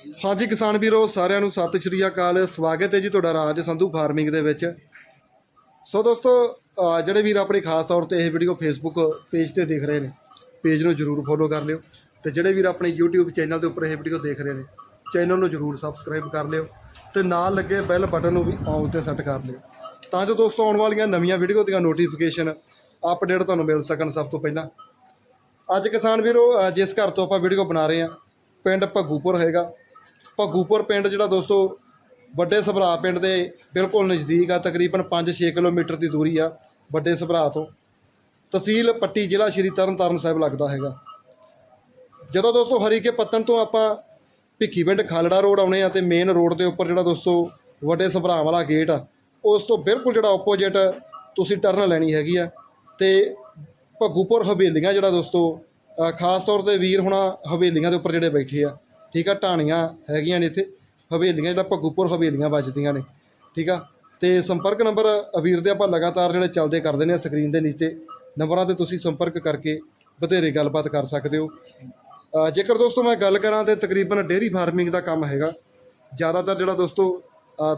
ਹਾਂਜੀ ਕਿਸਾਨ ਵੀਰੋ, ਸਾਰਿਆਂ ਨੂੰ ਸਤਿ ਸ਼੍ਰੀ ਅਕਾਲ। ਸਵਾਗਤ ਹੈ ਜੀ ਤੁਹਾਡਾ ਰਾਜ ਸੰਧੂ ਫਾਰਮਿੰਗ ਦੇ ਵਿੱਚ। ਸੋ ਦੋਸਤੋ ਜਿਹੜੇ ਵੀਰ ਆਪਣੀ ਖਾਸ ਤੌਰ ਤੇ ਇਹ ਵੀਡੀਓ ਫੇਸਬੁੱਕ ਪੇਜ ਤੇ ਦੇਖ ਰਹੇ ਨੇ, ਪੇਜ ਨੂੰ ਜਰੂਰ ਫੋਲੋ ਕਰ ਲਿਓ ਤੇ ਜਿਹੜੇ ਵੀਰ ਆਪਣੇ YouTube ਚੈਨਲ ਦੇ ਉੱਪਰ ਇਹ ਵੀਡੀਓ ਦੇਖ ਰਹੇ ਨੇ, ਚੈਨਲ ਨੂੰ ਜਰੂਰ ਸਬਸਕ੍ਰਾਈਬ ਕਰ ਲਿਓ ਤੇ ਨਾਲ ਲੱਗੇ ਬੈਲ ਬਟਨ ਨੂੰ ਵੀ ਆਨ ਤੇ ਸੈੱਟ ਕਰ ਲਿਓ। ਤਾਂ ਜੋ ਦੋਸਤੋ, ਆਉਣ ਵਾਲੀਆਂ ਨਵੀਆਂ ਵੀਡੀਓ ਦੀਆਂ ਨੋਟੀਫਿਕੇਸ਼ਨ ਅਪਡੇਟ ਤੁਹਾਨੂੰ ਮਿਲ ਸਕਣ ਸਭ ਤੋਂ ਪਹਿਲਾਂ। ਅੱਜ ਕਿਸਾਨ ਵੀਰੋ ਜਿਸ ਘਰ ਤੋਂ ਆਪਾਂ ਵੀਡੀਓ ਬਣਾ ਰਹੇ ਹਾਂ, ਪਿੰਡ ਭੱਗੂਪੁਰ ਹੈਗਾ। ਭੱਗੂਪੁਰ ਪਿੰਡ ਜਿਹੜਾ ਦੋਸਤੋ, ਵੱਡੇ ਸਭਰਾ ਪਿੰਡ ਦੇ ਬਿਲਕੁਲ ਨਜ਼ਦੀਕ ਆ, ਤਕਰੀਬਨ 5-6 ਕਿਲੋਮੀਟਰ ਦੀ ਦੂਰੀ ਆ, ਵੱਡੇ ਸਭਰਾ ਤੋਂ। ਤਹਿਸੀਲ ਪੱਟੀ ਜ਼ਿਲ੍ਹਾ ਸ਼੍ਰੀ ਤਰਨਤਾਰਨ ਸਾਹਿਬ ਲੱਗਦਾ ਹੈਗਾ। ਜਦੋਂ ਦੋਸਤੋ ਹਰੀਕੇ ਪੱਤਣ ਤੋਂ ਆਪਾਂ ਭਿੱਖੀ ਪਿੰਡ ਖਾਲੜਾ ਰੋਡ ਆਉਣੇ ਆ ਤੇ ਮੇਨ ਰੋਡ ਦੇ ਉੱਪਰ ਜਿਹੜਾ ਦੋਸਤੋ ਵੱਡੇ ਸਭਰਾ ਵਾਲਾ ਗੇਟ ਆ, ਉਸ ਤੋਂ ਬਿਲਕੁਲ ਜਿਹੜਾ ਆਪੋਜੀਟ ਤੁਸੀਂ ਟਰਨ ਲੈਣੀ ਹੈਗੀ ਆ ਤੇ ਭੱਗੂਪੁਰ ਹਵੇਲੀਆਂ ਜਿਹੜਾ ਦੋਸਤੋ ਖਾਸ ਤੌਰ ਤੇ ਵੀਰ ਹੁਣਾ ਹਵੇਲੀਆਂ ਦੇ ਉੱਪਰ ਜਿਹੜੇ ਬੈਠੇ ਆ ਠੀਕ ਆ, ਢਾਣੀਆਂ ਹੈਗੀਆਂ ਨੇ ਇੱਥੇ, ਹਵੇਲੀਆਂ, ਜਿਹੜਾ ਭੱਗੂਪੁਰ ਹਵੇਲੀਆਂ ਵੱਜਦੀਆਂ ਨੇ, ਠੀਕ ਆ। ਤੇ ਸੰਪਰਕ ਨੰਬਰ ਵੀਰ ਦੇ ਆਪਾਂ ਲਗਾਤਾਰ ਜਿਹੜੇ ਚੱਲਦੇ ਕਰਦੇ ਨੇ ਸਕਰੀਨ ਦੇ ਨੀਚੇ, ਨੰਬਰਾਂ ਤੇ ਤੁਸੀਂ ਸੰਪਰਕ ਕਰਕੇ ਬਥੇਰੇ ਗੱਲਬਾਤ ਕਰ ਸਕਦੇ ਹੋ। ਜੇਕਰ ਦੋਸਤੋ ਮੈਂ ਗੱਲ ਕਰਾਂ ਤੇ ਤਕਰੀਬਨ ਡੇਅਰੀ ਫਾਰਮਿੰਗ ਦਾ ਕੰਮ ਹੈਗਾ। ਜ਼ਿਆਦਾਤਰ ਜਿਹੜਾ ਦੋਸਤੋ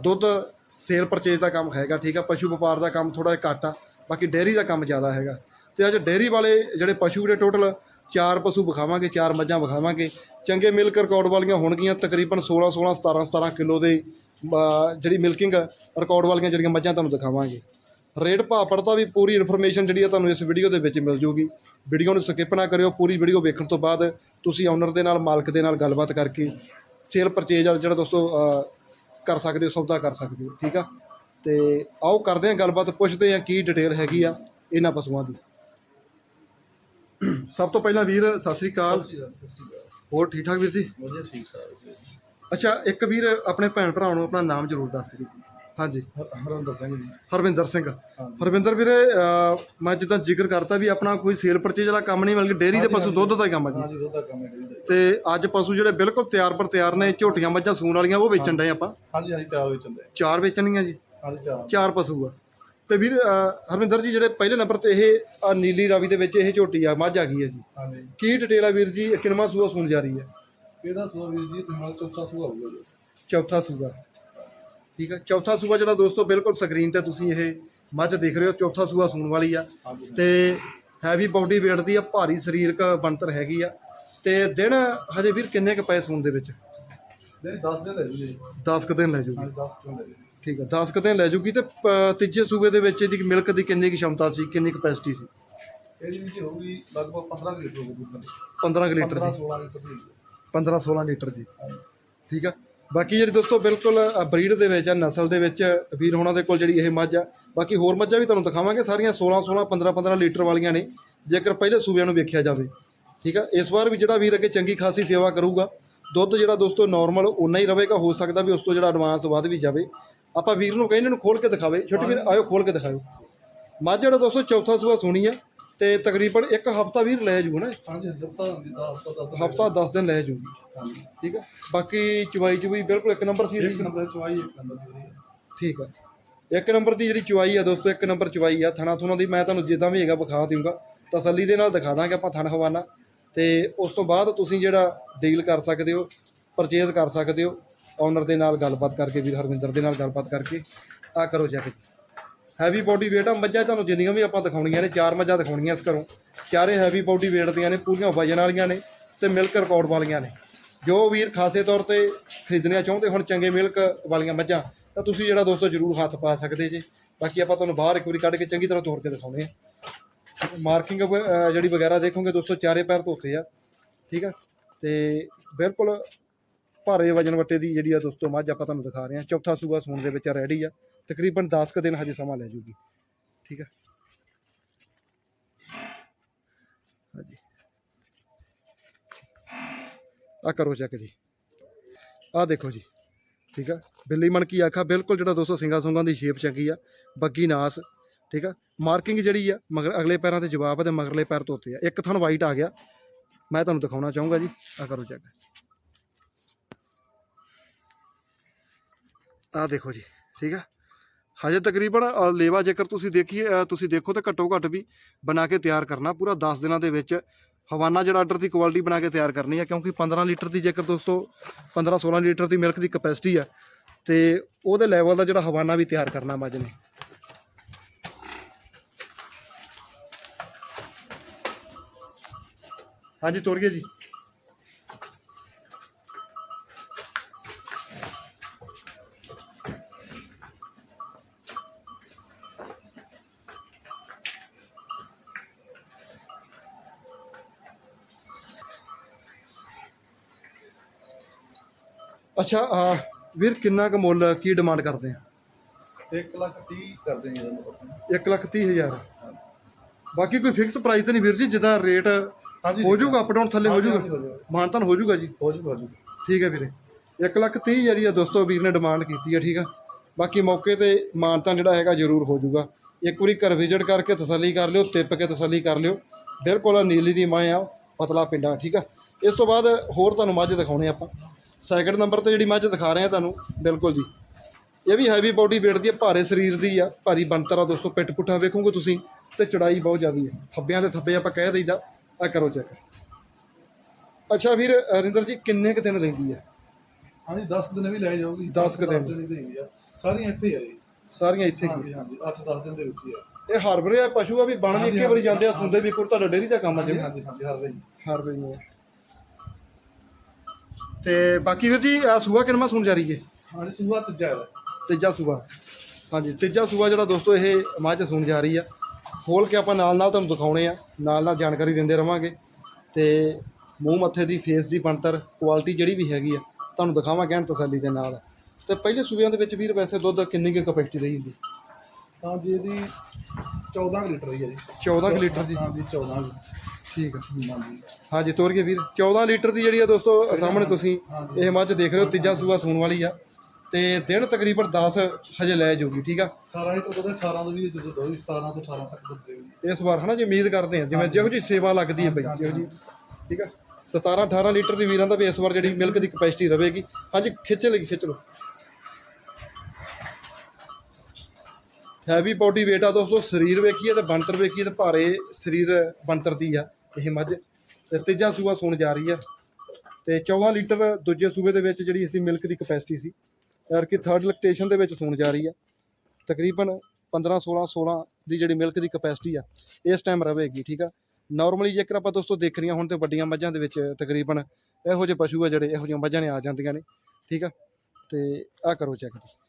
ਦੁੱਧ ਸੇਲ ਪਰਚੇਜ ਦਾ ਕੰਮ ਹੈਗਾ, ਠੀਕ ਆ, ਪਸ਼ੂ ਵਪਾਰ ਦਾ ਕੰਮ ਥੋੜਾ ਜਿਹਾ ਘੱਟ ਆ, ਬਾਕੀ ਡੇਅਰੀ ਦਾ ਕੰਮ ਜ਼ਿਆਦਾ ਹੈਗਾ। ਤੇ ਅੱਜ ਡੇਅਰੀ ਵਾਲੇ ਜਿਹੜੇ ਪਸ਼ੂ ਜਿਹੜੇ ਟੋਟਲ ਚਾਰ ਪਸ਼ੂ ਵਿਖਾਵਾਂਗੇ, ਚਾਰ ਮੱਝਾਂ ਵਿਖਾਵਾਂਗੇ। ਚੰਗੇ ਮਿਲਕ ਰਿਕਾਰਡ ਵਾਲੀਆਂ ਹੋਣਗੀਆਂ ਤਕਰੀਬਨ 16 16 17 17 ਕਿਲੋ ਦੇ ਜਿਹੜੀ ਮਿਲਕਿੰਗ ਰਿਕਾਰਡ ਵਾਲੀਆਂ ਜਿਹੜੀਆਂ ਮੱਝਾਂ ਤੁਹਾਨੂੰ ਦਿਖਾਵਾਂਗੇ। ਰੇਟ ਭਾਅ ਪੜਤਾ ਵੀ ਪੂਰੀ ਇਨਫੋਰਮੇਸ਼ਨ ਜਿਹੜੀ ਆ ਤੁਹਾਨੂੰ ਇਸ ਵੀਡੀਓ ਦੇ ਵਿੱਚ ਮਿਲ ਜੂਗੀ। ਵੀਡੀਓ ਨੂੰ ਸਕਿਪ ਨਾ ਕਰਿਓ, ਪੂਰੀ ਵੀਡੀਓ ਵੇਖਣ ਤੋਂ ਬਾਅਦ ਤੁਸੀਂ ਓਨਰ ਦੇ ਨਾਲ, ਮਾਲਕ ਦੇ ਨਾਲ ਗੱਲਬਾਤ ਕਰਕੇ ਸੇਲ ਪਰਚੇਜ ਵਾਲਾ ਜਿਹੜਾ ਦੋਸਤੋ ਕਰ ਸਕਦੇ ਹੋ, ਸੌਦਾ ਕਰ ਸਕਦੇ ਹੋ, ਠੀਕ ਆ? ਤੇ ਆਓ ਕਰਦੇ ਹਾਂ ਗੱਲਬਾਤ, ਪੁੱਛਦੇ ਹਾਂ ਕੀ ਡਿਟੇਲ ਹੈਗੀ ਆ ਇਹਨਾਂ ਪਸ਼ੂਆਂ ਦੀ। ਸਭ ਤੋਂ ਪਹਿਲਾਂ ਵੀਰ ਸਤਿ ਸ੍ਰੀ ਅਕਾਲ। ਹੋਰ ਠੀਕ ਠਾਕ ਵੀਰ ਜੀ? ਵਧੀਆ ਠੀਕ ਠਾਕ ਅੱਛਾ ਇੱਕ ਵੀਰ ਆਪਣੇ ਭੈਣ ਭਰਾਵਾਂ ਨੂੰ ਆਪਣਾ ਨਾਮ ਜ਼ਰੂਰ ਦੱਸ ਦਿਓ ਹਾਂਜੀ। ਹਰਿੰਦਰ ਸਿੰਘ ਜੀ। ਹਰਵਿੰਦਰ ਸਿੰਘ। ਹਰਵਿੰਦਰ ਵੀਰੇ ਮੈਂ ਜਿੱਦਾਂ ਜ਼ਿਕਰ ਕਰਤਾ ਵੀ ਆਪਣਾ ਕੋਈ ਸੇਲ ਪਰਚੇਜ ਵਾਲਾ ਕੰਮ ਨਹੀਂ ਬਲਕਿ ਡੇਅਰੀ ਦੇ ਪਸ਼ੂ ਦੁੱਧ ਦਾ ਹੀ ਕੰਮ ਹੈ ਜੀ। ਹਾਂਜੀ ਦੁੱਧ ਦਾ ਕੰਮ ਹੈ ਦਾ। ਤੇ ਅੱਜ ਪਸ਼ੂ ਜਿਹੜੇ ਬਿਲਕੁਲ ਤਿਆਰ ਪਰ ਤਿਆਰ ਨੇ ਝੋਟੀਆਂ ਮੱਝਾਂ ਸੂਣ ਵਾਲੀਆਂ ਉਹ ਵੇਚਣ ਡਏ ਆਪਾਂ? ਹਾਂਜੀ ਹਾਂਜੀ ਤਿਆਰ ਹੋ ਚੰਦੇ ਚਾਰ ਵੇਚਣੀਆਂ ਜੀ? ਹਾਂਜੀ ਚਾਰ। ਚਾਰ ਪਸ਼ੂ ਆ। ਤੇ ਵੀਰ ਅਹ, ਹਰਵਿੰਦਰ ਜੀ ਜਿਹੜੇ ਪਹਿਲੇ ਨੰਬਰ ਤੇ ਇਹ ਆਹ ਨੀਲੀ ਰਾਵੀ ਦੇ ਵਿੱਚ ਇਹ ਝੋਟੀ ਆ ਮੱਝ ਆ ਗਈ ਹੈ ਜੀ। ਹਾਂਜੀ। ਕੀ ਡਿਟੇਲ ਆ ਵੀਰ ਜੀ? ਇਹ ਕਿੰਨਵਾਂ ਸੂਆ ਸੂਣ ਜਾ ਰਹੀ ਹੈ? ਇਹਦਾ ਸੂਆ ਵੀਰ ਜੀ ਤੁਹਾਡਾ ਚੌਥਾ ਸੂਆ ਹੋਊਗਾ ਜੀ। ਚੌਥਾ ਸੂਆ। ਠੀਕ ਆ ਚੌਥਾ ਸੂਆ ਜਿਹੜਾ ਦੋਸਤੋ ਬਿਲਕੁਲ ਸਕਰੀਨ ਤੇ ਤੁਸੀਂ ਇਹ ਮੱਝ ਦੇਖ ਰਹੇ ਹੋ ਚੌਥਾ ਸੂਆ ਸੂਣ ਵਾਲੀ ਆ। ਹਾਂਜੀ। ਤੇ ਹੈਵੀ ਬਾਡੀ weight ਦੀ ਆ ਭਾਰੀ ਸਰੀਰਕ ਬਣਤਰ ਹੈਗੀ ਆ। ਤੇ ਦਿਨ ਹਜੇ ਵੀਰ ਕਿੰਨੇ ਕੁ ਪਏ ਸੂਣ ਦੇ ਵਿੱਚ? ਨਹੀਂ 10 ਦਿਨ ਲੈ ਜੀ। 10 ਕੁ ਦਿਨ ਲੈ ਜੂਗੀ। ਹਾਂਜੀ 10 ਦਿਨ ਲੈ ਜੀ ਠੀਕ ਹੈ 10 ਕਦੇ ਲੈ ਜੂਗੀ ਤੇ ਤੀਜੇ ਸੂਬੇ ਦੇ ਵਿੱਚ ਇਹਦੀ ਮਿਲਕ ਦੀ ਕਿੰਨੀ ਕੁ ਸ਼ਮਤਾ ਸੀ ਕਿੰਨੀ ਕਪੈਸਿਟੀ ਸੀ? ਇਹਦੀ ਵਿੱਚ ਹੋਊਗੀ ਲਗਭਗ 15 ਕੁ ਲੀਟਰ ਹੋਊਗੀ 15 ਕੁ ਲੀਟਰ 15 ਦੀ ਲੀਟਰ ਦੀ। ਠੀਕ ਆ। ਬਾਕੀ ਜਿਹੜੀ ਦੋਸਤੋ ਬਿਲਕੁਲ ਬਰੀਡ ਦੇ ਵਿੱਚ ਆ ਨਸਲ ਦੇ ਵਿੱਚ ਵੀਰ ਹੋਣਾ ਦੇ ਕੋਲ ਜਿਹੜੀ ਇਹ ਮੱਝ ਆ। ਬਾਕੀ ਹੋਰ ਮੱਝਾਂ ਵੀ ਤੁਹਾਨੂੰ ਦਿਖਾਵਾਂਗੇ ਸਾਰੀਆਂ 16 16 15 15 ਲੀਟਰ ਵਾਲੀਆਂ ਨੇ ਜੇਕਰ ਪਹਿਲੇ ਸੂਬਿਆਂ ਨੂੰ ਵੇਖਿਆ ਜਾਵੇ। ਠੀਕ ਆ। ਇਸ ਵਾਰ ਵੀ ਜਿਹੜਾ ਵੀਰ ਅੱਗੇ ਚੰਗੀ ਖਾਸੀ ਸੇਵਾ ਕਰੂਗਾ ਦੁੱਧ ਜਿਹੜਾ ਦੋਸਤੋ ਨਾਰਮਲ ਉਨਾ ਹੀ ਰਹੇਗਾ ਹੋ ਸਕਦਾ ਵੀ ਉਸ ਤੋਂ ਜਿਹੜਾ ਐਡਵਾਂਸ ਵੱਧ ਵੀ ਜਾਵੇ। ਆਪਾਂ ਵੀਰ ਨੂੰ ਕਹਿੰਦੇ ਨੂੰ ਖੋਲ ਕੇ ਦਿਖਾਵੇ। ਛੋਟੀ ਵੀਰ ਆਇਓ ਖੋਲ ਕੇ ਦਿਖਾਓ ਮੱਝ ਜਿਹੜਾ ਦੋਸਤੋ ਚੌਥਾ ਸੂਆ ਸੁਣੀ ਆ ਤੇ ਤਕਰੀਬਨ ਇੱਕ ਹਫਤਾ ਵੀਰ ਲੈ ਜੂ ਨਾ। ਹਾਂਜੀ ਹਫਤਾ ਹੁੰਦੀ 10 ਹਫਤਾ 10 ਹਫਤਾ 10 ਦਿਨ ਲੈ ਹਾਂਜੀ ਠੀਕ ਆ? ਬਾਕੀ ਚਵਾਈ ਚੁਵਾਈ ਬਿਲਕੁਲ ਇੱਕ ਨੰਬਰ ਸੀ ਇੱਕ ਨੰਬਰ ਚਵਾਈ ਇੱਕ ਨੰਬਰ ਵਧੀਆ ਠੀਕ ਆ। ਇੱਕ ਨੰਬਰ ਦੀ ਜਿਹੜੀ ਚੁਆਈ ਆ ਦੋਸਤੋ ਇੱਕ ਨੰਬਰ ਚੁਆਈ ਆ। ਥਣਾ ਥੁਣਾ ਦੀ ਮੈਂ ਤੁਹਾਨੂੰ ਜਿੱਦਾਂ ਵੀ ਹੈਗਾ ਵਿਖਾ ਦਊਂਗਾ। ਤਸੱਲੀ ਦੇ ਨਾਲ ਦਿਖਾ ਦਾਂਗੇ ਆਪਾਂ ਥਣ ਹਵਾਨਾ। ਤੇ ਉਸ ਤੋਂ ਬਾਅਦ ਤੁਸੀਂ ਜਿਹੜਾ ਡੀਲ ਕਰ ਸਕਦੇ ਹੋ ਪਰਚੇਜ਼ ਕਰ ਸਕਦੇ ਹੋ। ਓਨਰ ਦੇ ਨਾਲ ਗੱਲਬਾਤ ਕਰਕੇ, ਵੀਰ ਹਰਵਿੰਦਰ ਦੇ ਨਾਲ ਗੱਲਬਾਤ ਕਰਕੇ ਆ ਕਰੋ ਚੈੱਕ ਹੈਵੀ ਬੋਡੀ weight ਆ, ਮੱਝਾਂ ਤੁਹਾਨੂੰ ਜਿੰਨੀਆਂ ਵੀ ਆਪਾਂ ਦਿਖਾਉਣੀਆਂ ਨੇ, ਚਾਰ ਮੱਝਾਂ ਦਿਖਾਉਣੀਆਂ ਇਸ ਘਰੋਂ। ਚਾਰੇ ਹੈਵੀ ਬੋਡੀ weight ਦੀਆਂ ਨੇ, ਪੂਰੀਆਂ ਵਜਨ ਵਾਲੀਆਂ ਨੇ ਤੇ ਮਿਲਕ ਰਿਕਾਰਡ ਵਾਲੀਆਂ ਨੇ। ਜੋ ਵੀਰ ਖਾਸੇ ਤੌਰ ਤੇ ਖਰੀਦਣੀਆਂ ਚਾਹੁੰਦੇ ਹੁਣ, ਚੰਗੇ ਮਿਲਕ ਵਾਲੀਆਂ ਮੱਝਾਂ, ਤਾਂ ਤੁਸੀਂ ਜਿਹੜਾ ਦੋਸਤੋ ਜਰੂਰ ਹੱਥ ਪਾ ਸਕਦੇ ਜੇ। ਬਾਕੀ ਆਪਾਂ ਤੁਹਾਨੂੰ ਬਾਹਰ ਇੱਕ ਵਾਰੀ ਕੱਢ ਕੇ ਚੰਗੀ ਤਰ੍ਹਾਂ ਤੋੜ ਕੇ ਦਿਖਾਉਣੇ ਆ। ਮਾਰਕਿੰਗ ਜਿਹੜੀ ਵਗੈਰਾ ਦੇਖੋਗੇ ਦੋਸਤੋ, ਚਾਰੇ ਪੈਰ ਧੋਤੇ ਆ। ਠੀਕ ਆ? ਤੇ ਬਿਲਕੁਲ ਭਾਰੇ ਵਜਨ ਵੱਟੇ ਦੀ ਜਿਹੜੀ ਆ ਦੋਸਤੋ, ਮੱਝ ਆਪਾਂ ਤੁਹਾਨੂੰ ਦਿਖਾ ਰਹੇ ਹਾਂ। ਚੌਥਾ ਸੂਆ ਸੂਣ ਦੇ ਵਿੱਚ ਰੈਡੀ ਆ। ਤਕਰੀਬਨ 10 ਕੁ ਦਿਨ ਹਜੇ ਸਮਾਂ ਲੈ ਜੂਗੀ। ਠੀਕ ਆ? ਹਾਂਜੀ। ਆ ਕਰੋ ਚੈੱਕ ਜੀ। ਆ ਦੇਖੋ ਜੀ। ਠੀਕ ਆ? ਬਿੱਲੀ ਮਣਕੀ ਆਖਾ? ਬਿਲਕੁਲ ਜਿਹੜਾ ਦੋਸਤੋ ਸਿੰਗਾ ਸੁੰਗਾਂ ਦੀ ਸ਼ੇਪ ਚੰਗੀ ਆ। ਬੱਗੀ ਨਾਸ। ਠੀਕ ਆ? ਮਾਰਕਿੰਗ ਜਿਹੜੀ ਆ, ਮਗਰ ਅਗਲੇ ਪੈਰਾਂ ਤੇ ਜਵਾਬ ਆ ਤੇ ਮਗਰਲੇ ਪੈਰ ਧੋਤੇ ਆ। ਇੱਕ ਥਣ ਵਾਈਟ ਆ ਗਿਆ। ਮੈਂ ਤੁਹਾਨੂੰ ਦਿਖਾਉਣਾ ਚਾਹੂੰਗਾ ਜੀ। ਆ ਕਰੋ ਚੈੱਕ ਆਹ ਦੇਖੋ ਜੀ, ਠੀਕ ਆ? ਹਜੇ ਤਕਰੀਬਨ ਲੇਵਾ ਜੇਕਰ ਤੁਸੀਂ ਦੇਖੀਏ ਤੁਸੀਂ ਦੇਖੋ ਤਾਂ ਘੱਟੋ ਘੱਟ ਵੀ ਬਣਾ ਕੇ ਤਿਆਰ ਕਰਨਾ, ਪੂਰਾ 10 ਦਿਨਾਂ ਦੇ ਵਿੱਚ ਹਵਾਨਾ ਜਿਹੜਾ ਆਰਡਰ ਦੀ ਕੁਆਲਿਟੀ ਬਣਾ ਕੇ ਤਿਆਰ ਕਰਨੀ ਹੈ ਕਿਉਂਕਿ 15 ਲੀਟਰ ਦੀ ਜੇਕਰ ਦੋਸਤੋ 15 16 ਲੀਟਰ ਦੀ ਮਿਲਕ ਦੀ ਕਪੈਸਿਟੀ ਆ, ਤੇ ਉਹਦੇ ਲੈਵਲ ਦਾ ਜਿਹੜਾ ਹਵਾਨਾ ਵੀ ਤਿਆਰ ਕਰਨਾ ਮੱਝ ਨੇ। ਹਾਂਜੀ, ਤੋਰੀਏ ਜੀ। ਅੱਛਾ ਆ ਵੀਰ ਕਿੰਨਾ ਕੁ ਮੁੱਲ ਕੀ ਡਿਮਾਂਡ ਕਰਦੇ ਆ? 1 ਲੱਖ 30 ਕਰ ਦੇਂਗੇ ਇਹਦਾ ਆਪਾਂ। 1 ਲੱਖ ਤੀਹ ਹਜ਼ਾਰ। ਬਾਕੀ ਕੋਈ ਫਿਕਸ ਪ੍ਰਾਈਸ ਨਹੀਂ ਵੀਰ ਜੀ ਜਿੱਦਾਂ ਰੇਟ ਹਾਂਜੀ ਹੋ ਜਾਊਗਾ ਅਪ ਡਾਊਨ ਥੱਲੇ ਹੋ ਹਾਂਜੀ, ਜਾਊਗਾ? ਹਾਂਜੀ, ਹੋ ਜਾਊਗਾ। ਮਾਨਤਾਨ ਹੋ ਜਾਊਗਾ ਜੀ? ਹੋ ਜੂ ਹੋ ਜੂ ਠੀਕ ਹੈ ਵੀਰੇ। 1 ਲੱਖ ਤੀਹ ਹਜ਼ਾਰ ਹੀ ਆ ਦੋਸਤੋ ਵੀਰ ਨੇ ਡਿਮਾਂਡ ਕੀਤੀ ਹੈ ਠੀਕ ਆ? ਬਾਕੀ ਮੌਕੇ ਤੇ ਮਾਨਤਾਨ ਜਿਹੜਾ ਹੈਗਾ ਜ਼ਰੂਰ ਹੋ ਜਾਊਗਾ। ਇੱਕ ਵਾਰੀ ਘਰ ਵਿਜ਼ਿਟ ਕਰਕੇ ਤਸੱਲੀ ਕਰ ਲਿਓ ਟਿੱਪ ਕੇ ਤਸੱਲੀ ਕਰ ਲਿਓ। ਬਿਲਕੁਲ ਨੀਲੀ ਦੀ ਮਾਂ ਆ ਪਤਲਾ ਪਿੰਡਾ ਠੀਕ ਆ? ਇਸ ਤੋਂ ਬਾਅਦ ਹੋਰ ਤੁਹਾਨੂੰ ਮੱਝ ਦਿਖਾਉਣੇ ਆਪਾਂ। ਸੈਕਿੰਡ ਨੰਬਰ ਤੇ ਜਿਹੜੀ ਮੱਝ ਦਿਖਾ ਰਹੇ ਆ ਤੁਹਾਨੂੰ ਬਿਲਕੁਲ ਜੀ। ਇਹ ਵੀ ਹੈਵੀ ਬਾਡੀ weight ਦੀ ਹੈ ਭਾਰੇ ਸਰੀਰ ਦੀ ਆ ਭਾਰੀ ਬੰਤਰ ਆ ਦੋਸਤੋ ਪਿੱਟ ਪੁੱਠਾ ਵੇਖੋਗੇ ਤੁਸੀਂ ਤੇ ਚੜਾਈ ਬਹੁਤ ਜ਼ਿਆਦੀ ਹੈ ਥੱਬਿਆਂ ਦੇ ਥੱਬੇ ਆਪਾਂ ਕਹਿ ਦਈਦਾ ਆ ਕਰੋ ਚੈੱਕ ਅੱਛਾ ਵੀਰ ਰਿੰਦਰ ਜੀ ਕਿੰਨੇ ਕੁ ਦਿਨ ਰਹਿੰਦੀ ਹੈ ਹਾਂਜੀ 10 ਦਿਨ ਵੀ ਲੈ ਜਾਊਗੀ। ਦਸ ਕੁ ਦਿਨ। ਹੀ ਦੇਣੀ ਆ। ਸਾਰੀਆਂ ਇੱਥੇ ਹੀ ਆ ਜੀ। ਸਾਰੀਆਂ ਇੱਥੇ ਹੀ ਹਾਂਜੀ ਹਾਂਜੀ 8-10 ਦਿਨ ਦੇ ਵਿੱਚ ਹੀ ਆ। ਇਹ ਹਰਬਰੇ ਆ ਪਸ਼ੂ ਆ ਵੀ ਬਣ ਵੀ ਇੱਕੇ ਵਾਰੀ ਜਾਂਦੇ ਆ ਸੁੰਦੇ ਵੀ ਕੋਲ ਤੁਹਾਡਾ ਡੇਰੀ ਦਾ ਕੰਮ ਆ ਜਿਵੇਂ ਹਾਂਜੀ ਹਾਂਜੀ ਹਰਬਰੇ ਨੂੰ ਤੇ ਬਾਕੀ ਵੀਰ ਜੀ ਆ ਸੂਆ ਕਿਨਮਾ ਸੁਣ ਜਾ ਰਹੀ ਹੈ? ਹਾਂਜੀ ਸੂਆ ਤੀਜਾ ਹੈ। ਤੀਜਾ ਸੂਆ ਹਾਂਜੀ ਤੀਜਾ ਸੂਆ ਜਿਹੜਾ ਦੋਸਤੋ ਇਹ ਮੱਝ ਸੁਣ ਜਾ ਰਹੀ ਆ। ਖੋਲ ਕੇ ਆਪਾਂ ਨਾਲ ਨਾਲ ਤੁਹਾਨੂੰ ਦਿਖਾਉਣੇ ਆ। ਨਾਲ ਨਾਲ ਜਾਣਕਾਰੀ ਦਿੰਦੇ ਰਵਾਂਗੇ। ਤੇ ਮੂੰਹ ਮੱਥੇ ਦੀ ਫੇਸ ਦੀ ਬਣਤਰ ਕੁਆਲਿਟੀ ਜਿਹੜੀ ਵੀ ਹੈਗੀ ਆ ਤੁਹਾਨੂੰ ਦਿਖਾਵਾਂਗੇ ਐਨ ਤਸੱਲੀ ਦੇ ਨਾਲ। ਤੇ ਪਹਿਲੇ ਸੂਬਿਆਂ ਦੇ ਵਿੱਚ ਵੀਰ ਵੈਸੇ ਦੁੱਧ ਕਿੰਨੀ ਕੁ ਕਪੈਸਿਟੀ ਰਹੀ ਹੁੰਦੀ? ਤਾਂ ਜੀ ਇਹਦੀ 14 ਕੁ ਲੀਟਰ ਹੀ ਹੈ ਜੀ। 14 ਕੁ ਲੀਟਰ ਦੀ ਹਾਂਜੀ 14 ਠੀਕ ਆ। ਹਾਂਜੀ ਤੋਰ ਕੇ ਵੀਰ 14 ਲੀਟਰ ਦੀ ਜਿਹੜੀ ਆ ਦੋਸਤੋ ਸਾਹਮਣੇ ਤੁਸੀਂ। ਇਹ ਮੱਝ ਦੇਖ ਰਹੇ ਹੋ ਤੀਜਾ ਸੂਆ ਸੂਣ ਵਾਲੀ ਆ। ਤੇ ਦਿਨ ਤਕਰੀਬਨ 10 ਹਜੇ ਲੈ ਜਾਊਗੀ ਠੀਕ ਆ? 18 ਲੀਟਰ ਦੁੱਧ 18 ਤੋਂ ਵੀ ਜਦੋਂ ਦੋ 17 ਤੋਂ 18 ਤੱਕ ਦੁੱਧ ਦੇਊਗੀ ਇਸ ਵਾਰ ਹਨਾ ਜੀ ਉਮੀਦ ਕਰਦੇ ਹਾਂ ਜਿਵੇਂ ਜਿਹੋ ਜੀ ਸੇਵਾ ਲੱਗਦੀ ਹੈ ਬਈ ਜਿਹੋ ਜੀ ਠੀਕ ਆ? 17 18 ਲੀਟਰ ਦੀ ਵੀਰਾਂ ਦਾ ਵੀ ਇਸ ਵਾਰ ਜਿਹੜੀ ਮਿਲਕ ਦੀ ਕਪੈਸਿਟੀ ਰਹੇਗੀ। ਹਾਂਜੀ ਖਿੱਚ ਲਈ ਖਿੱਚ ਲਓ। ਹੈਵੀ ਬਾਡੀ weight ਆ ਦੋਸਤੋ ਸਰੀਰ ਵੇਖੀਏ ਤੇ ਬਣਤਰ ਵੇਖੀਏ ਤੇ ਭਾਰੇ ਸਰੀਰ ਬਣਤਰ ਦੀ ਆ। ਇਹ ਮੱਝ ਤੇ ਤੀਜਾ ਸੂਆ ਸੂਣ ਜਾ ਰਹੀ ਆ। ਤੇ 14 ਲੀਟਰ ਦੂਜੇ ਸੂਬੇ ਦੇ ਵਿੱਚ ਜਿਹੜੀ ਇਸਦੀ ਮਿਲਕ ਦੀ ਕਪੈਸਿਟੀ ਸੀ ਯਾਰ ਕਿ ਥਰਡ ਲੈਕਟੇਸ਼ਨ ਦੇ ਵਿੱਚ ਸੂਣ ਜਾ ਰਹੀ ਆ। ਤਕਰੀਬਨ 15 16 16 ਦੀ ਜਿਹੜੀ ਮਿਲਕ ਦੀ ਕਪੈਸਿਟੀ ਆ, ਇਸ ਟਾਈਮ ਰਹੇਗੀ, ਠੀਕ ਆ? ਨਾਰਮਲੀ ਜੇਕਰ ਆਪਾਂ ਦੋਸਤੋ ਰਹੀਆਂ ਹੁਣ ਤੇ ਵੱਡੀਆਂ ਮੱਝਾਂ ਦੇ ਵਿੱਚ ਤਕਰੀਬਨ ਇਹੋ ਜਿਹੇ ਪਸ਼ੂ ਆ ਜਿਹੜੇ, ਇਹੋ ਜਿਹੀਆਂ ਮੱਝਾਂ ਨੇ ਆ ਜਾਂਦੀਆਂ ਨੇ, ਠੀਕ ਆ? ਤੇ ਆ ਕਰੋ ਚੈੱਕ ਜੀ।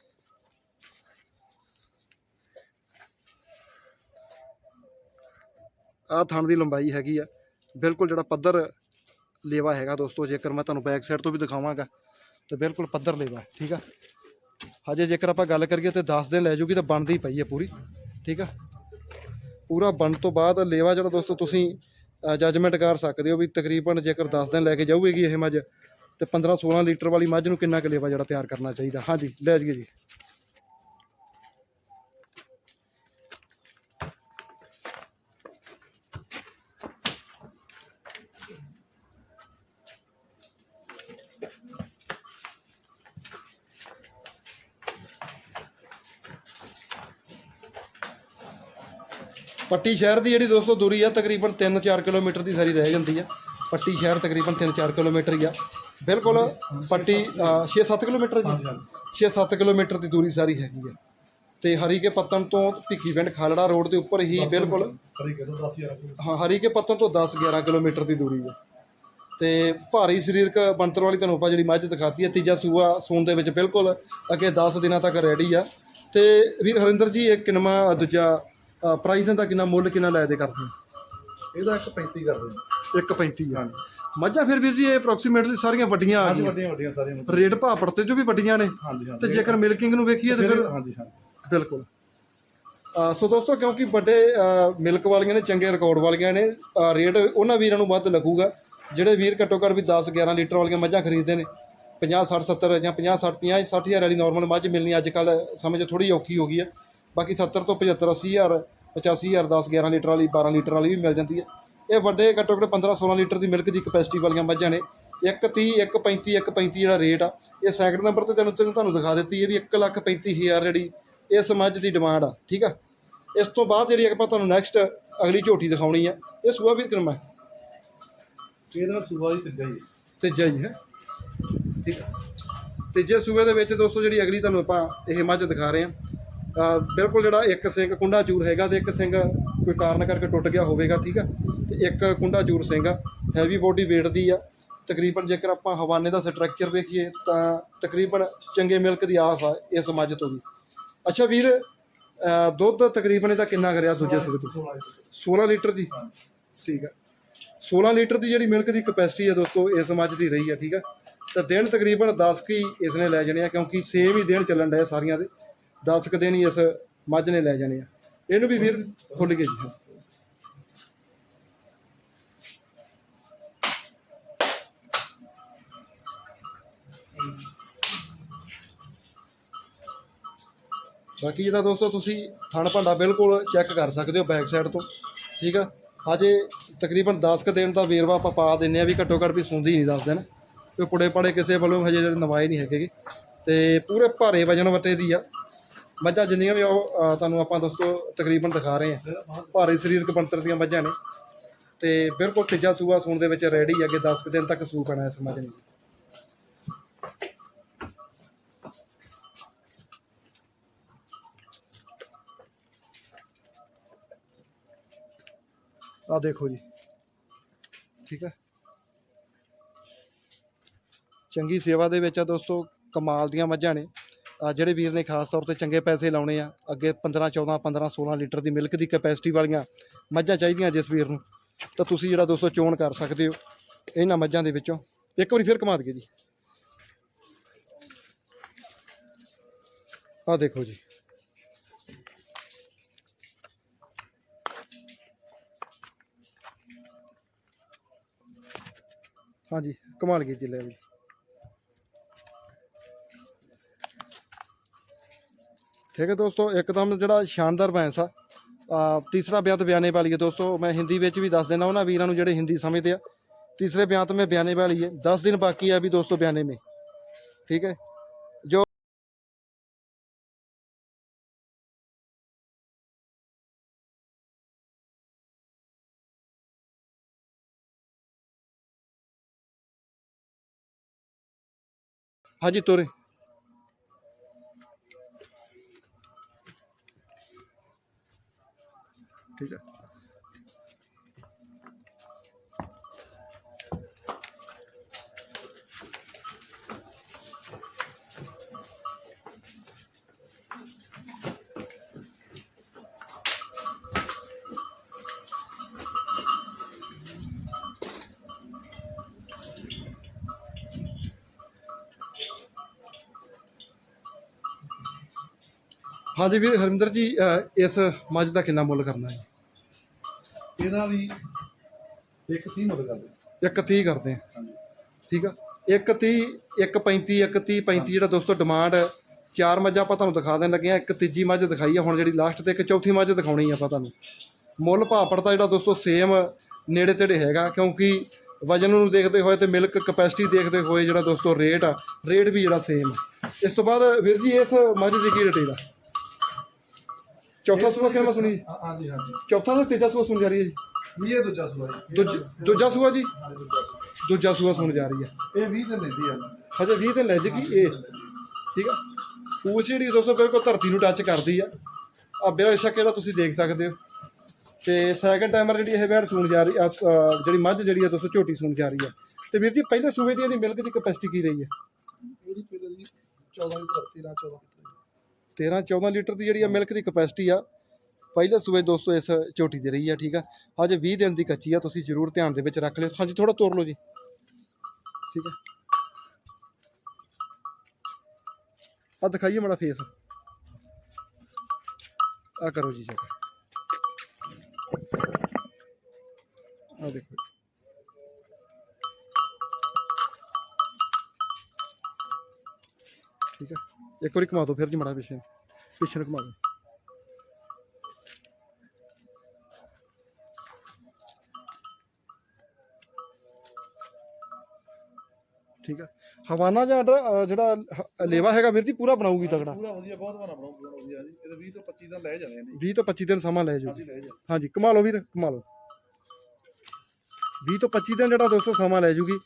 ਆ ਥਣ ਦੀ ਲੰਬਾਈ ਹੈਗੀ ਆ। ਬਿਲਕੁਲ ਜਿਹੜਾ ਪੱਧਰ ਲੇਵਾ ਹੈਗਾ ਦੋਸਤੋ, ਜੇਕਰ ਮੈਂ ਤੁਹਾਨੂੰ ਬੈਕ ਸਾਈਡ ਤੋਂ ਵੀ ਦਿਖਾਵਾਂਗਾ, ਤੇ ਬਿਲਕੁਲ ਪੱਧਰ ਲੇਵਾ, ਠੀਕ ਆ? ਹਜੇ ਜੇਕਰ ਆਪਾਂ ਗੱਲ ਕਰੀਏ ਤੇ 10 ਦਿਨ ਲੈ ਜੂਗੀ ਤਾਂ ਬਣਦੀ ਪਈ ਹੈ ਪੂਰੀ, ਠੀਕ ਆ? ਪੂਰਾ ਬਣ ਤੋਂ ਬਾਅਦ ਲੇਵਾ ਜਿਹੜਾ ਦੋਸਤੋ, ਤੁਸੀਂ ਜੱਜਮੈਂਟ ਕਰ ਸਕਦੇ ਹੋ ਵੀ ਤਕਰੀਬਨ ਜੇਕਰ 10 ਦਿਨ ਲੈ ਕੇ ਜਾਊਗੀ ਇਹ ਮੱਝ, ਤੇ 15 16 ਲੀਟਰ ਵਾਲੀ ਮੱਝ ਨੂੰ ਕਿੰਨਾ ਕੁ ਲੇਵਾ ਜਿਹੜਾ ਤਿਆਰ ਕਰਨਾ ਚਾਹੀਦਾ? ਹਾਂਜੀ, ਲੈ ਜਾਈਏ ਜੀ। ਪੱਟੀ ਸ਼ਹਿਰ ਦੀ ਜਿਹੜੀ ਦੋਸਤੋ ਦੂਰੀ ਆ ਤਕਰੀਬਨ 3-4 ਕਿਲੋਮੀਟਰ ਦੀ ਸਾਰੀ ਰਹਿ ਜਾਂਦੀ ਆ। ਪੱਟੀ ਸ਼ਹਿਰ ਤਕਰੀਬਨ 3-4 ਕਿਲੋਮੀਟਰ ਹੀ ਆ। ਬਿਲਕੁਲ ਪੱਟੀ 6-7 ਕਿਲੋਮੀਟਰ ਜੀ। ਹਾਂਜੀ 6-7 ਕਿਲੋਮੀਟਰ ਦੀ ਦੂਰੀ ਸਾਰੀ ਹੈਗੀ ਆ। ਤੇ ਹਰੀਕੇ ਪੱਤਨ ਤੋਂ ਭਿੱਖੀ ਪਿੰਡ ਖਾਲੜਾ ਰੋਡ ਦੇ ਉੱਪਰ ਹੀ ਬਿਲਕੁਲ ਤਰੀਕੇ ਤੋਂ 10000 ਰੁਪਏ ਹਾਂ ਹਰੀਕੇ ਪੱਤਨ ਤੋਂ 10-11 ਕਿਲੋਮੀਟਰ ਦੀ ਦੂਰੀ ਆ। ਤੇ ਭਾਰੀ ਸਰੀਰਕ ਬਣਤਰ ਵਾਲੀ ਤੁਹਾਨੂੰ ਆਪਾਂ ਜਿਹੜੀ ਮੱਝ ਦਿਖਾਤੀ ਹੈ ਤੀਜਾ ਸੂਆ ਸੂਣ ਦੇ ਵਿੱਚ ਬਿਲਕੁਲ ਅੱਗੇ 10 ਦਿਨਾਂ ਤੱਕ ਰੈਡੀ ਆ। ਤੇ ਵੀਰ ਹਰਿੰਦਰ ਜੀ ਇਹ ਕਿੰਨਾ ਦੂਜਾ ਪ੍ਰਾਈਸ ਦਾ ਕਿੰਨਾ ਮੁੱਲ ਕਿੰਨਾ ਲੈ ਦੇ ਕਰਦੇ? ਇਹਦਾ 135 ਕਰਦੇ ਨੇ 1.35 ਆ। ਹਾਂਜੀ। ਮੱਝਾਂ ਫਿਰ ਵੀਰ ਜੀ ਇਹ ਅਪਰੋਕਸੀਮੇਟਲੀ ਸਾਰੀਆਂ ਵੱਡੀਆਂ ਆ ਹਾਂਜੀ ਗਈਆਂ। ਵੱਡੀਆਂ ਵੱਡੀਆਂ ਸਾਰੀਆਂ ਨੂੰ। ਰੇਟ ਭਾਅ ਪੜਤੇ ਜੋ ਵੀ ਵੱਡੀਆਂ ਨੇ। ਹਾਂਜੀ ਤੇ ਹਾਂਜੀ ਜੇਕਰ ਮਿਲਕਿੰਗ ਨੂੰ ਵੇਖੀਏ ਤੇ ਫਿਰ ਹਾਂਜੀ ਹਾਂਜੀ। ਬਿਲਕੁਲ। ਅ, ਸੋ ਦੋਸਤੋ ਕਿਉਂਕਿ ਵੱਡੇ ਮਿਲਕ ਵਾਲੀਆਂ ਨੇ ਚੰਗੇ ਰਿਕਾਰਡ ਵਾਲੀਆਂ ਨੇ ਅ, ਰੇਟ ਉਹਨਾਂ ਵੀਰਾਂ ਨੂੰ ਵੱਧ ਲੱਗੂਗਾ। ਜਿਹੜੇ ਵੀਰ ਘੱਟੋ ਘੱਟ ਵੀ 10 11 ਲੀਟਰ ਵਾਲੀਆਂ ਮੱਝਾਂ ਖਰੀਦਦੇ ਨੇ। 50 60 70 ਜਾਂ 50 60 50 60 ਹਜ਼ਾਰ ਵਾਲੀ ਨਾਰਮਲ ਮੱਝ ਮਿਲਣੀ ਅੱਜ ਕੱਲ ਸਮਝ ਥੋੜੀ ਔਖੀ ਹੋ ਗਈ ਹੈ ਬਾਕੀ 70 ਤੋਂ 75 80 ਹਜ਼ਾਰ 85 ਹਜ਼ਾਰ 10 11 ਲੀਟਰ ਵਾਲੀ 12 ਲੀਟਰ ਵਾਲੀ ਵੀ ਮਿਲ ਜਾਂਦੀ ਹੈ। ਇਹ ਵੱਡੇ ਘੱਟੋ ਘੱਟ 15 16 ਲੀਟਰ ਦੀ ਮਿਲਕ ਦੀ ਕਪੈਸਿਟੀ ਵਾਲੀਆਂ ਮੱਝਾਂ ਨੇ। 130 135 135 ਜਿਹੜਾ ਰੇਟ ਆ ਇਹ ਸੈਕਿੰਡ ਨੰਬਰ ਤੇ ਤੈਨੂੰ ਤੈਨੂੰ ਤੁਹਾਨੂੰ ਦਿਖਾ ਦਿੱਤੀ ਹੈ ਵੀ 1 ਲੱਖ 35 ਹਜ਼ਾਰ ਜਿਹੜੀ ਇਸ ਮੱਝ ਦੀ ਡਿਮਾਂਡ ਆ ਠੀਕ ਆ? ਇਸ ਤੋਂ ਬਾਅਦ ਜਿਹੜੀ ਆਪਾਂ ਤੁਹਾਨੂੰ ਨੈਕਸਟ ਅਗਲੀ ਝੋਟੀ ਦਿਖਾਉਣੀ ਆ ਇਹ ਸੂਆ ਵੀ ਕਿਰਮਾ ਇਹਦਾ ਸੂਆ ਹੀ ਤੀਜਾ ਹੀ ਤੀਜਾ ਹੀ ਹੈ। ਠੀਕ ਹੈ ਤੀਜੇ ਸੂਬੇ ਦੇ ਵਿੱਚ ਦੋਸਤੋ ਜਿਹੜੀ ਅਗਲੀ ਤੁਹਾਨੂੰ ਆਪਾਂ ਇਹ ਮੱਝ ਦਿਖਾ ਰਹੇ ਹਾਂ ਅਹ ਬਿਲਕੁਲ ਜਿਹੜਾ ਇੱਕ ਸਿੰਘ ਕੁੰਡਾ ਚੂਰ ਹੈਗਾ ਤੇ ਇੱਕ ਸਿੰਘ ਕੋਈ ਕਾਰਨ ਕਰਕੇ ਟੁੱਟ ਗਿਆ ਹੋਵੇਗਾ, ਠੀਕ ਆ? ਤੇ ਇੱਕ ਕੁੰਡਾ ਚੂਰ ਸਿੰਘ ਆ ਹੈਵੀ ਬੋਡੀ weight ਦੀ ਆ। ਤਕਰੀਬਨ ਜੇਕਰ ਆਪਾਂ ਹਵਾਨੇ ਦਾ ਸਟਰਕਚਰ ਵੇਖੀਏ ਤਾਂ ਤਕਰੀਬਨ ਚੰਗੇ ਮਿਲਕ ਦੀ ਆਸ ਆ ਇਸ ਮੱਝ ਤੋਂ ਵੀ। ਅੱਛਾ ਵੀਰ ਦੁੱਧ ਤਕਰੀਬਨ ਇਹਦਾ ਕਿੰਨਾ ਕਰਿਆ ਦੂਜੇ ਸੂਬੇ ਤੋਂ 16 ਲੀਟਰ ਦੀ। ਹਾਂ ਠੀਕ ਆ। 16 ਲੀਟਰ ਦੀ ਜਿਹੜੀ ਮਿਲਕ ਦੀ ਕਪੈਸਿਟੀ ਹੈ ਦੋਸਤੋ, ਇਸ ਮੱਝ ਦੀ ਰਹੀ ਹੈ ਠੀਕ ਹੈ ਤਾਂ ਦਿਨ ਤਕਰੀਬਨ 10 ਕੀ ਇਸ ਨੇ ਲੈ ਜਾਣੇ ਆ, ਕਿਉਂਕਿ ਸੇਮ ਹੀ ਦਿਨ ਚੱਲਣ ਡਏ ਸਾਰੀਆਂ ਦੇ। 10 ਕੁ ਦਿਨ ਹੀ ਇਸ ਮੱਝ ਨੇ ਲੈ ਜਾਣੇ ਆ। ਇਹਨੂੰ ਵੀ ਫਿਰ ਖੁੱਲ ਗਏ ਜੀ। ਬਾਕੀ ਜਿਹੜਾ ਦੋਸਤੋ ਤੁਸੀਂ ਥਣ ਭਾਂਡਾ ਬਿਲਕੁਲ ਚੈੱਕ ਕਰ ਸਕਦੇ ਹੋ ਬੈਕ ਸਾਈਡ ਤੋਂ, ਠੀਕ ਆ? ਹਜੇ ਤਕਰੀਬਨ 10 ਕੁ ਦਿਨ ਦਾ ਵੇਰਵਾ ਆਪਾਂ ਪਾ ਦਿੰਨੇ ਆ ਵੀ ਘੱਟੋ ਘੱਟ ਵੀ ਸੁੰਦੀ ਨਹੀਂ ਦੱਸ ਦਿਨ। ਕਿ ਪੁੜੇ ਪੜੇ ਕਿਸੇ ਵੱਲੋਂ ਹਜੇ ਜਿਹੜੇ ਨਵਾਏ ਨਹੀਂ ਹੈਗੇ ਗੇ। ਤੇ ਪੂਰੇ ਭਾਰੇ ਵਜਨ ਵਟੇ ਦੀ ਆ। ਮੱਝਾਂ ਜਿੰਨੀਆਂ ਵੀ ਉਹ ਅਹ, ਤੁਹਾਨੂੰ ਆਪਾਂ ਦੋਸਤੋ ਤਕਰੀਬਨ ਦਿਖਾ ਰਹੇ ਆ ਭਾਰੀ ਸਰੀਰਕ ਬਣਤਰ ਦੀਆਂ ਮੱਝਾਂ ਨੇ। ਤੇ ਬਿਲਕੁਲ ਤੀਜਾ ਸੂਆ ਸੂਣ ਦੇ ਵਿੱਚ ਰੈਡੀ ਅੱਗੇ 10 ਕੁ ਦਿਨ ਤੱਕ ਸੂ ਪੈਣਾ ਇਸ ਮੱਝ ਨੇ ਆ ਦੇਖੋ ਜੀ। ਠੀਕ ਹੈ। ਚੰਗੀ ਸੇਵਾ ਦੇ ਵਿੱਚ ਆ ਦੋਸਤੋ ਕਮਾਲ ਦੀਆਂ ਮੱਝਾਂ ਨੇ। ਜਿਹੜੇ ਵੀਰ ਨੇ ਖਾਸ ਤੌਰ ਤੇ ਚੰਗੇ ਪੈਸੇ ਲਾਉਣੇ ਆ, ਅੱਗੇ 15 14 15 16 ਲੀਟਰ ਦੀ ਮਿਲਕ ਦੀ ਕੈਪੈਸਿਟੀ ਵਾਲੀਆਂ ਮੱਝਾਂ ਚਾਹੀਦੀਆਂ ਜਿਸ ਵੀਰ ਨੂੰ, ਤਾਂ ਤੁਸੀਂ ਜਿਹੜਾ ਦੋਸਤੋ ਚੋਣ ਕਰ ਸਕਦੇ ਹੋ ਇਹਨਾਂ ਮੱਝਾਂ ਦੇ ਵਿੱਚੋਂ। ਇੱਕ ਵਾਰੀ ਫਿਰ ਕਮਾ ਦਈਏ ਜੀ। ਆ ਦੇਖੋ ਜੀ। ਹਾਂਜੀ ਕਮਾਲ ਕੀਤੀ ਲੈ ਜੀ। ਠੀਕ ਹੈ ਦੋਸਤੋ ਇੱਕਦਮ ਜਿਹੜਾ ਸ਼ਾਨਦਾਰ ਭੈਂਸ ਆ ਆ, ਤੀਸਰਾ ਬਿਆਤ ਬਿਆਨੇ ਵਾਲੀ ਹੈ ਦੋਸਤੋ ਮੈਂ ਹਿੰਦੀ ਵਿੱਚ ਵੀ ਦੱਸ ਦੇਣਾ ਉਹਨਾਂ ਵੀਰਾਂ ਨੂੰ ਜਿਹੜੇ ਹਿੰਦੀ ਸਮਝਦੇ ਆ तीसरे ब्यात में बयाने वाली है दस दिन बाकी है अभी दोस्तों बयाने में ठीक है जो हाँ जी तोरे ঠিক আছে ਹਾਂਜੀ ਵੀਰ ਹਰਮਿੰਦਰ ਜੀ ਇਸ ਮੱਝ ਦਾ ਕਿੰਨਾ ਮੁੱਲ ਕਰਨਾ ਹੈ? ਇਹਦਾ ਵੀ ਇੱਕ 30 ਮੁੱਲ ਕਰਦੇ। ਇੱਕ 30 ਕਰਦੇ ਆ। ਹਾਂਜੀ। ਠੀਕ ਆ? ਇੱਕ 30 ਇੱਕ 35 ਇੱਕ 30 35 ਜਿਹੜਾ ਦੋਸਤੋ ਡਿਮਾਂਡ ਚਾਰ ਮੱਝਾਂ ਆਪਾਂ ਤੁਹਾਨੂੰ ਦਿਖਾ ਦੇਣ ਲੱਗੇ ਆ ਇੱਕ ਤੀਜੀ ਮੱਝ ਦਿਖਾਈ ਆ ਹੁਣ ਜਿਹੜੀ ਲਾਸਟ ਤੇ ਇੱਕ ਚੌਥੀ ਮੱਝ ਦਿਖਾਉਣੀ ਆ ਆਪਾਂ ਤੁਹਾਨੂੰ। ਮੁੱਲ ਭਾਅ ਪੜਦਾ ਜਿਹੜਾ ਦੋਸਤੋ ਸੇਮ ਨੇੜੇ ਤੇੜੇ ਹੈਗਾ ਕਿਉਂਕਿ ਵਜਨ ਨੂੰ ਦੇਖਦੇ ਹੋਏ ਤੇ ਮਿਲਕ ਕਪੈਸਿਟੀ ਦੇਖਦੇ ਹੋਏ ਜਿਹੜਾ ਦੋਸਤੋ ਰੇਟ ਆ ਰੇਟ ਵੀ ਜਿਹੜਾ ਸੇਮ ਇਸ ਤੋਂ ਬਾਅਦ ਵੀਰ ਜੀ ਇਸ ਮੱਝ ਦੀ ਕੀ ਡਿਟੇਲ ਆ? ਚੌਥਾ ਸੂਆ ਕਿਵੇਂ ਮੈਂ ਸੁਣੀ? ਹਾਂ- ਹਾਂਜੀ ਹਾਂਜੀ ਚੌਥਾ ਤੇ ਤੀਜਾ ਸੂਆ ਸੁਣ ਜਾ ਰਹੀ ਹੈ ਜੀ? ਵੀ ਇਹ ਦੂਜਾ ਸੂਆ ਜੀ। ਦੂਜ- ਦੂਜਾ ਸੂਆ ਜੀ? ਹਾਂਜੀ, ਦੂਜਾ ਸੂਆ। ਦੂਜਾ ਸੂਆ ਸੁਣ ਜਾ ਰਹੀ ਹੈ। ਇਹ 20 ਦਿਨ ਲੈਂਦੀ ਆ। ਹਜੇ 20 ਦਿਨ ਲੈ ਜੇਗੀ ਇਹ। ਠੀਕ ਆ? ਪੂਛ ਜਿਹੜੀ ਦੋਸਤੋ ਬਿਲਕੁਲ ਧਰਤੀ ਨੂੰ ਟੱਚ ਕਰਦੀ ਆ। ਆ ਬੇਸ਼ੱਕ ਇਹਦਾ ਤੁਸੀਂ ਦੇਖ ਸਕਦੇ ਹੋ? ਤੇ ਸੈਕੰਡ ਟਾਈਮਰ ਜਿਹੜੀ ਇਹ ਵੈੜ ਸੂਣ ਜਾ ਰਹੀ ਆ ਅ, ਜਿਹੜੀ ਮੱਝ ਜਿਹੜੀ ਆ ਦੋਸਤੋ ਝੋਟੀ ਸੂਣ ਜਾ ਰਹੀ ਆ। ਤੇ ਵੀਰ ਜੀ ਪਹਿਲੇ ਸੂਏ ਦੀ ਇਹਦੀ ਮਿਲਕ ਦੀ ਕਪੈਸਿਟੀ ਕੀ ਰਹੀ ਹੈ? ਇਹਦੀ ਫਿਰ ਜੀ 14 ਲੀਟਰ 13 14 ਲੀਟਰ 13 14 ਲੀਟਰ ਦੀ ਜਿਹੜੀ ਆ ਮਿਲਕ ਦੀ ਕਪੈਸਿਟੀ ਆ, ਪਹਿਲੇ ਸੂਏ ਦੋਸਤੋ ਇਸ ਝੋਟੀ ਦੀ ਰਹੀ ਆ, ਠੀਕ ਆ? ਹਜੇ 20 ਦਿਨ ਦੀ ਕੱਚੀ ਆ, ਤੁਸੀਂ ਜ਼ਰੂਰ ਧਿਆਨ ਦੇ ਵਿੱਚ ਰੱਖ ਲਿਓ। ਹਾਂਜੀ ਥੋੜਾ ਤੋੜ ਲਓ ਜੀ। ਠੀਕ ਆ? ਆ ਦਿਖਾਈਏ ਮਾੜਾ ਫੇਸ ਆ ਕਰੋ ਜੀ ਚੈੱਕ ਆ ਦੇਖੋ ਠੀਕ ਆ ਇੱਕ ਵਾਰੀ ਘੁਮਾ ਦਿਓ ਫਿਰ ਜੀ ਮੜਾ ਪਿੱਛੇ। ਪਿੱਛੇ ਨੂੰ ਘੁਮਾ ਦਿਓ। ਠੀਕ ਆ। ਹਵਾਨਾ ਜਿਹੜਾ ਹ- ਲੇਵਾ ਹੈਗਾ ਵੀਰ ਜੀ ਪੂਰਾ ਬਣਾਊਗੀ ਤਗੜਾ। ਪੂਰਾ ਵਧੀਆ ਬਹੁਤ ਵਾਰਾ ਬਣਾਉਂਗਾ ਵਧੀਆ ਜੀ। ਇਹਦੇ 20 ਤੋਂ 25 ਦਿਨ ਲੈ ਜਾਣੇ ਨੇ 20 ਤੋਂ 25 ਦਿਨ ਸਮਾਂ ਲੈ ਜਾਓ ਹਾਂਜੀ ਕਮਾ ਲਓ ਵੀਰ ਕਮਾ ਲਓ। 20 ਤੋਂ 25 ਦਿਨ ਜਿਹੜਾ ਦੋਸਤੋ ਸਮਾਂ ਲੈ ਜੂਗੀ।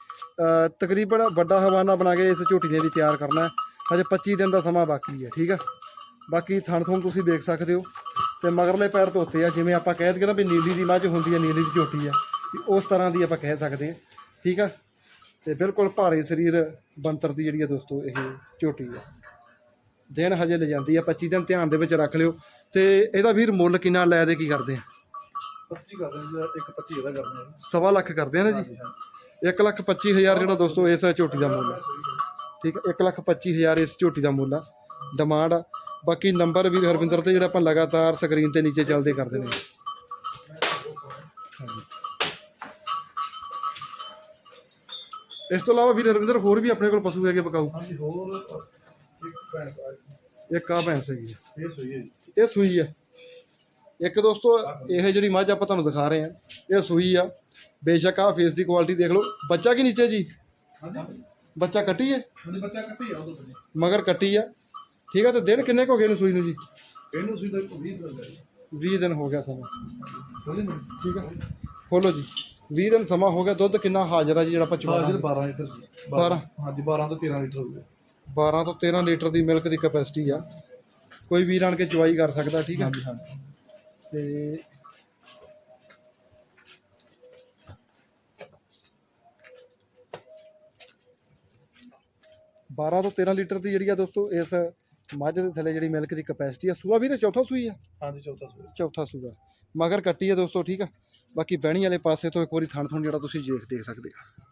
ਤਕਰੀਬਨ ਵੱਡਾ ਹਵਾਨਾ ਬਣਾ ਕੇ ਇਸ ਝੋਟੀ ਨੇ ਵੀ ਤਿਆਰ ਕਰਨਾ ਹੈ। ਹਜੇ 25 ਦਿਨ ਦਾ ਸਮਾਂ ਬਾਕੀ ਹੈ ਠੀਕ ਆ? ਬਾਕੀ ਥਣ ਥਣ ਤੁਸੀਂ ਦੇਖ ਸਕਦੇ ਹੋ। ਤੇ ਮਗਰਲੇ ਪੈਰ ਧੋਤੇ ਆ ਜਿਵੇਂ ਆਪਾਂ ਕਹਿ ਦਈਏ ਨਾ ਵੀ ਨੀਲੀ ਦੀ ਮੱਝ ਹੁੰਦੀ ਹੈ ਨੀਲੀ ਦੀ ਝੋਟੀ ਆ ਉਸ ਤਰ੍ਹਾਂ ਦੀ ਆਪਾਂ ਕਹਿ ਸਕਦੇ ਹਾਂ ਠੀਕ ਆ? ਤੇ ਬਿਲਕੁਲ ਭਾਰੇ ਸਰੀਰ ਬੰਤਰ ਦੀ ਜਿਹੜੀ ਆ ਦੋਸਤੋ ਇਹ ਝੋਟੀ ਆ। ਦਿਨ ਹਜੇ ਲੈ ਜਾਂਦੀ ਆ 25 ਦਿਨ ਧਿਆਨ ਦੇ ਵਿੱਚ ਰੱਖ ਲਿਓ। ਤੇ ਇਹਦਾ ਵੀਰ ਮੁੱਲ ਕਿੰਨਾ ਲੈ ਦੇ ਕੀ ਕਰਦੇ ਆ? 25 ਕਰ ਦਿੰਦੇ ਆ, ਇੱਕ 25 ਇਹਦਾ ਕਰਦੇ ਆ। ਸਵਾ ਲੱਖ ਕਰਦੇ ਆ ਨਾ ਜੀ? 1 ਲੱਖ 25 ਹਜ਼ਾਰ ਜਿਹੜਾ ਦੋਸਤੋ ਇਸ ਝੋਟੀ ਦਾ ਮੁੱਲ ਆ। ਠੀਕ ਹੈ 1 ਲੱਖ 25 ਹਜ਼ਾਰ ਇਸ ਝੋਟੀ ਦਾ ਮੁੱਲ ਆ ਡਿਮਾਂਡ ਆ। ਬਾਕੀ ਨੰਬਰ ਵੀਰ ਹਰਵਿੰਦਰ ਤੇ ਜਿਹੜਾ ਆਪਾਂ ਲਗਾਤਾਰ ਸਕਰੀਨ ਤੇ ਨੀਚੇ ਚੱਲਦੇ ਕਰਦੇ ਨੇ। ਇਸ ਤੋਂ ਇਲਾਵਾ ਵੀਰ ਹਰਵਿੰਦਰ ਹੋਰ ਵੀ ਆਪਣੇ ਕੋਲ ਪਸ਼ੂ ਹੈਗੇ ਬਕਾਊ? ਹਾਂਜੀ ਹੋਰ ਇੱਕ ਭੈਂਸ ਆ ਇੱਕ ਆ ਭੈਂਸ ਹੈਗੀ ਆ। ਇਹ ਸੂਈ ਹੈ ਜੀ। ਇਹ ਸੂਈ ਆ। ਇੱਕ ਦੋਸਤੋ ਇਹ ਜਿਹੜੀ ਮੱਝ ਆਪਾਂ ਤੁਹਾਨੂੰ ਦਿਖਾ ਰਹੇ ਆ ਇਹ ਸੂਈ ਆ। ਬੇਸ਼ੱਕ ਆ ਫੇਸ ਦੀ ਕੁਆਲਿਟੀ ਦੇਖ ਲਓ। ਬੱਚਾ ਕੀ ਨੀਚੇ ਜੀ? ਹਾਂਜੀ। ਬੱਚਾ ਕੱਟੀ ਹੈ? ਹਾਂਜੀ ਬੱਚਾ ਕੱਟੀ ਆ ਉਹਦੇ ਤੋਂ ਮਗਰ ਕੱਟੀ ਆ। ਠੀਕ ਆ ਤੇ ਦਿਨ ਕਿੰਨੇ ਕੁ ਹੋ ਗਏ ਇਹਨੂੰ ਸੂਈ ਨੂੰ ਜੀ? ਇਹਨੂੰ ਸੂਈ ਦਾ 20 ਦਿਨ ਦਾ 20 ਦਿਨ ਹੋ ਗਿਆ ਸਮਾਂ। ਹੋਲੀ ਨਹੀਂ ਠੀਕ ਆ। ਖੋਲੋ ਜੀ। 20 ਦਿਨ ਸਮਾਂ ਹੋ ਗਿਆ ਦੁੱਧ ਕਿੰਨਾ ਹਾਜ਼ਰ ਆ ਜੀ ਜਿਹੜਾ ਆਪਾਂ ਹਾਜ਼ਰ ਚੁਣਾ 12 ਲੀਟਰ ਜੀ। ਬਾਰਾਂ। ਹਾਂਜੀ 12 ਤੋਂ 13 ਲੀਟਰ ਹੋ ਗਿਆ। 12 ਤੋਂ 13 ਲੀਟਰ ਦੀ ਮਿਲਕ ਦੀ ਕਪੈਸਿਟੀ ਆ। ਕੋਈ ਵੀਰ ਆਣ ਕੇ ਚੁਆਈ ਕਰ ਸਕਦਾ ਠੀਕ ਆ? ਹਾਂਜੀ ਹਾਂਜੀ। ਤੇ ਬਾਰਾਂ ਤੋਂ 13 ਲੀਟਰ ਦੀ ਜਿਹੜੀ ਆ ਦੋਸਤੋ ਇਸ ਮੱਝ ਦੇ ਥੱਲੇ ਜਿਹੜੀ ਮਿਲਕ ਦੀ ਕਪੈਸਿਟੀ ਆ ਸੂਆ ਵੀਰੇ ਚੌਥਾ ਸੂਈ ਆ? ਹਾਂਜੀ ਚੌਥਾ ਸੂਈ ਚੌਥਾ ਸੂਆ। ਮਗਰ ਕੱਟੀ ਆ ਦੋਸਤੋ ਠੀਕ ਆ? ਬਾਕੀ ਬਹਿਣੀ ਵਾਲੇ ਪਾਸੇ ਤੋਂ ਇੱਕ ਵਾਰੀ ਥਣ ਥਣ ਜਿਹੜਾ ਤੁਸੀਂ ਦੇਖ ਦੇਖ ਸਕਦੇ ਆ।